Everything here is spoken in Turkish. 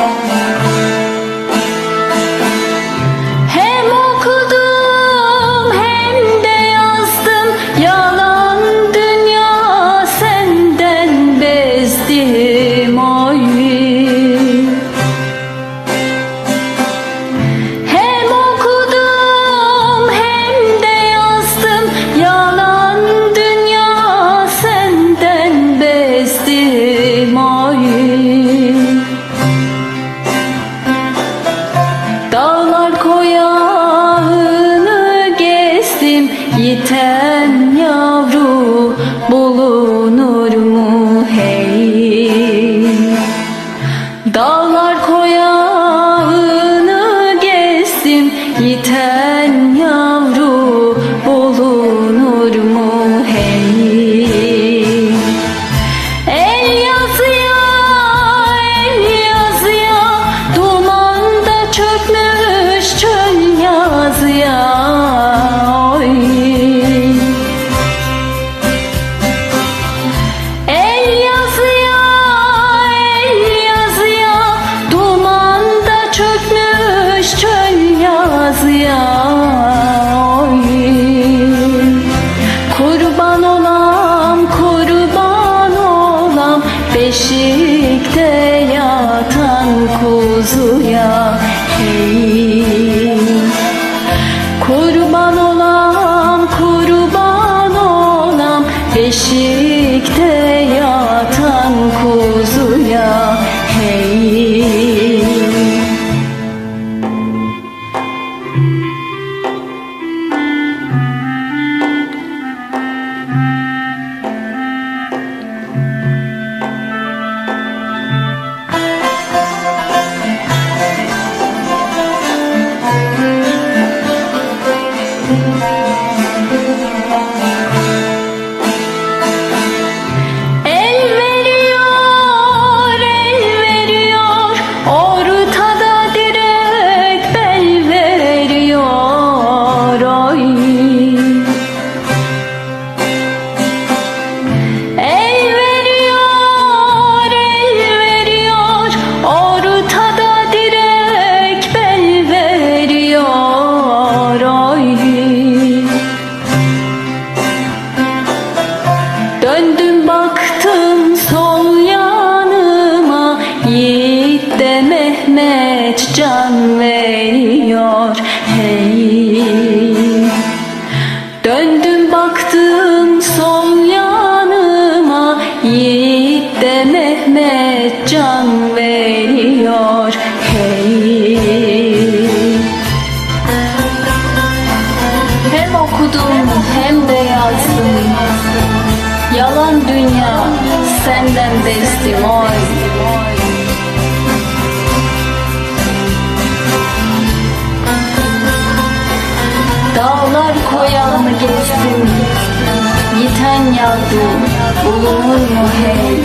on my Yiten yavru bulunur mu hey? Dağlar huzu de Mehmet can veriyor? Hey. Döndüm baktım sol yanıma Yiğit de Mehmet can veriyor. Hey. Hem okudum hem de yazdım. Yalan dünya senden bestim oy. 보여해